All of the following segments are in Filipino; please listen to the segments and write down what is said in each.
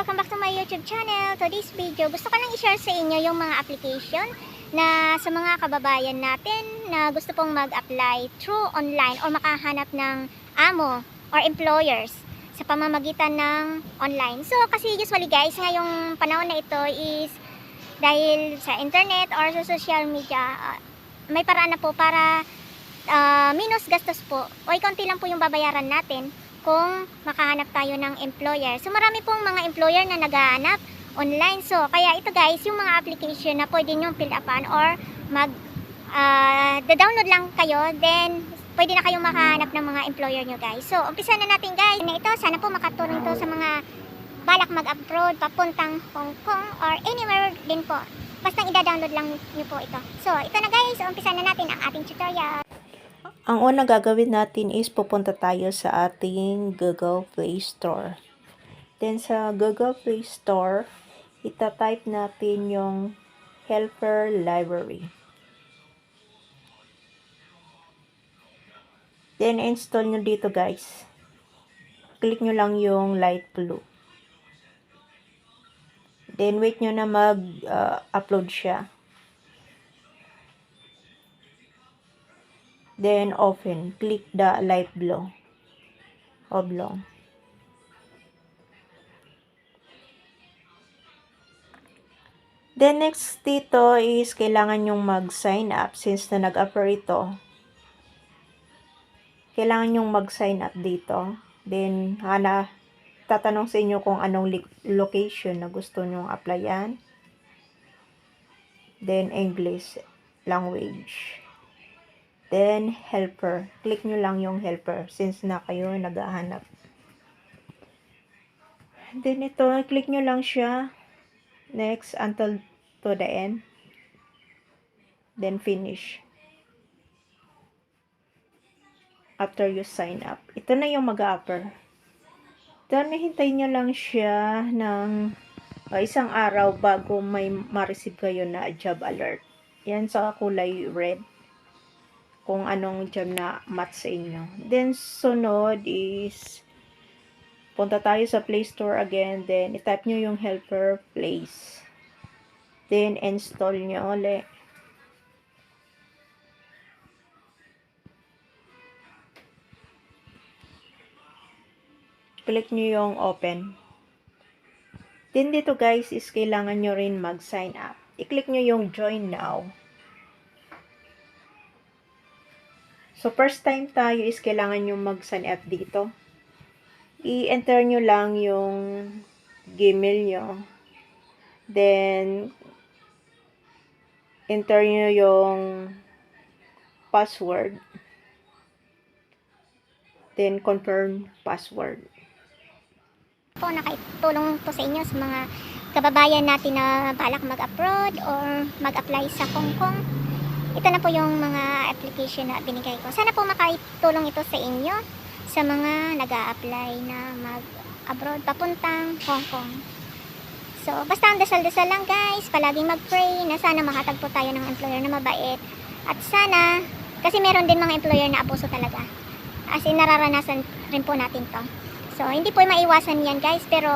Welcome back to my YouTube channel. To this video, gusto ko lang i-share sa inyo yung mga application na sa mga kababayan natin na gusto pong mag-apply through online or makahanap ng amo or employers sa pamamagitan ng online. So, kasi usually guys, ngayong panahon na ito is dahil sa internet or sa social media, ah, may paraan na po para ah, minus gastos po o konti lang po yung babayaran natin kung makahanap tayo ng employer. So marami pong mga employer na naghahanap online. So kaya ito guys, yung mga application na pwede nyo fill upan or mag ah, download lang kayo, then pwede na kayong makahanap ng mga employer nyo guys. So umpisa na natin guys. Na ito, sana po makatulong to sa mga balak mag-abroad, papuntang Hong Kong or anywhere din po. Basta i-download lang nyo po ito. So ito na guys, umpisa na natin ang ating tutorial. Ang unang gagawin natin is pupunta tayo sa ating Google Play Store. Then sa Google Play Store, itatype natin yung Helper Library. Then install nyo dito guys. Click nyo lang yung light blue. Then wait nyo na mag-upload siya. Then open. Click the light blue. Oblong. Then next dito is kailangan yung mag-sign up since na nag-offer ito. Kailangan yung mag-sign up dito. Then hana tatanong sa inyo kung anong location na gusto nyong applyan. Then English language. Then, helper. Click nyo lang yung helper since na kayo naghahanap. Then, ito, click nyo lang siya. Next, until to the end. Then, finish. After you sign up. Ito na yung mag-upper. Then, hintayin nyo lang siya ng uh, isang araw bago may ma-receive kayo na job alert. Yan sa kulay red kung anong job na match sa inyo. Then, sunod is, punta tayo sa Play Store again. Then, itype nyo yung helper place. Then, install nyo ulit. Click nyo yung open. Then, dito guys, is kailangan nyo rin mag-sign up. I-click nyo yung join now. So, first time tayo is kailangan nyo mag-sign up dito. I-enter nyo lang yung Gmail nyo. Then, enter nyo yung password. Then, confirm password. po nakatulong to sa inyo sa mga kababayan natin na balak mag-abroad or mag-apply sa Hong Kong. Ito na po yung mga application na binigay ko. Sana po makatulong ito sa inyo sa mga nag apply na mag-abroad papuntang Hong Kong. So, basta ang dasal-dasal lang guys. Palaging mag-pray na sana makatagpo tayo ng employer na mabait. At sana, kasi meron din mga employer na abuso talaga. As in, nararanasan rin po natin to. So, hindi po maiwasan yan guys, pero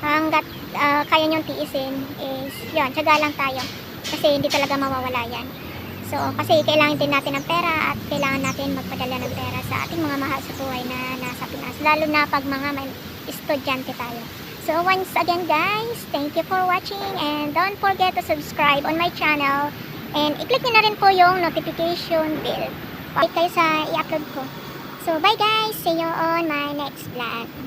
hanggat ah, kaya nyong tiisin is, yun, tsaga lang tayo. Kasi hindi talaga mawawala yan. So, kasi kailangan din natin ng pera at kailangan natin magpadala ng pera sa ating mga mahal sa buhay na nasa Pinas. Lalo na pag mga estudyante tayo. So, once again guys, thank you for watching and don't forget to subscribe on my channel and i-click nyo na rin po yung notification bell. Update kayo sa i-upload ko. So, bye guys! See you on my next vlog.